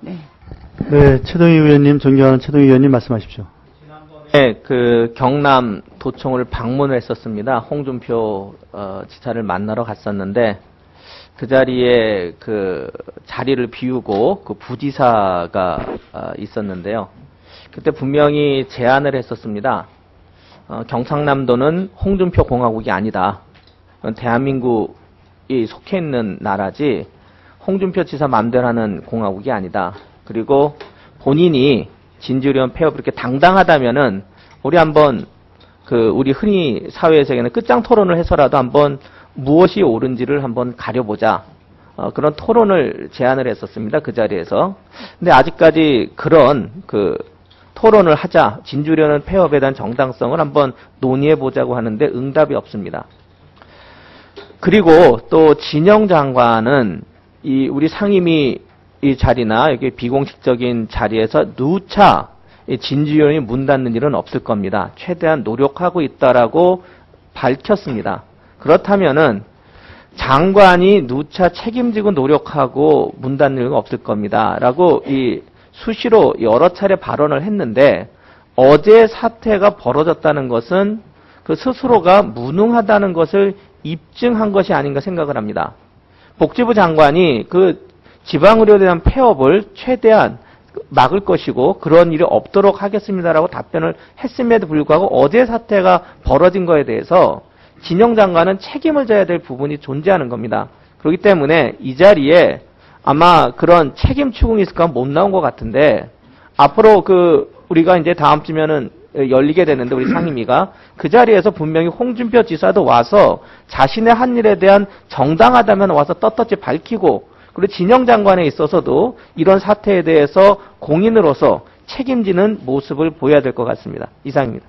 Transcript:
네. 네, 최동희 의원님, 존경하는 최동희 의원님 말씀하십시오. 네, 그 경남 도청을 방문을 했었습니다. 홍준표 어, 지사를 만나러 갔었는데 그 자리에 그 자리를 비우고 그 부지사가 어, 있었는데요. 그때 분명히 제안을 했었습니다. 어, 경상남도는 홍준표 공화국이 아니다. 대한민국이 속해 있는 나라지 홍준표 지사 맘대로 하는 공화국이 아니다. 그리고 본인이 진주련 폐업을 이렇게 당당하다면은 우리 한번 그 우리 흔히 사회에서 얘기하는 끝장 토론을 해서라도 한번 무엇이 옳은지를 한번 가려보자. 어, 그런 토론을 제안을 했었습니다. 그 자리에서. 근데 아직까지 그런 그 토론을 하자. 진주련은 폐업에 대한 정당성을 한번 논의해 보자고 하는데 응답이 없습니다. 그리고 또 진영 장관은 이 우리 상임위 이 자리나 여기 비공식적인 자리에서 누차 이 진주위원이 문 닫는 일은 없을 겁니다. 최대한 노력하고 있다라고 밝혔습니다. 그렇다면은 장관이 누차 책임지고 노력하고 문 닫는 일은 없을 겁니다. 라고 이 수시로 여러 차례 발언을 했는데 어제 사태가 벌어졌다는 것은 그 스스로가 무능하다는 것을 입증한 것이 아닌가 생각을 합니다. 복지부 장관이 그 지방의료에 대한 폐업을 최대한 막을 것이고 그런 일이 없도록 하겠습니다라고 답변을 했음에도 불구하고 어제 사태가 벌어진 거에 대해서 진영 장관은 책임을 져야 될 부분이 존재하는 겁니다. 그렇기 때문에 이 자리에 아마 그런 책임 추궁이 있을까 못 나온 것 같은데 앞으로 그 우리가 이제 다음 주면은 열리게 되는데 우리 상임위가 그 자리에서 분명히 홍준표 지사도 와서 자신의 한 일에 대한 정당하다면 와서 떳떳이 밝히고 그리고 진영 장관에 있어서도 이런 사태에 대해서 공인으로서 책임지는 모습을 보여야 될 것 같습니다. 이상입니다.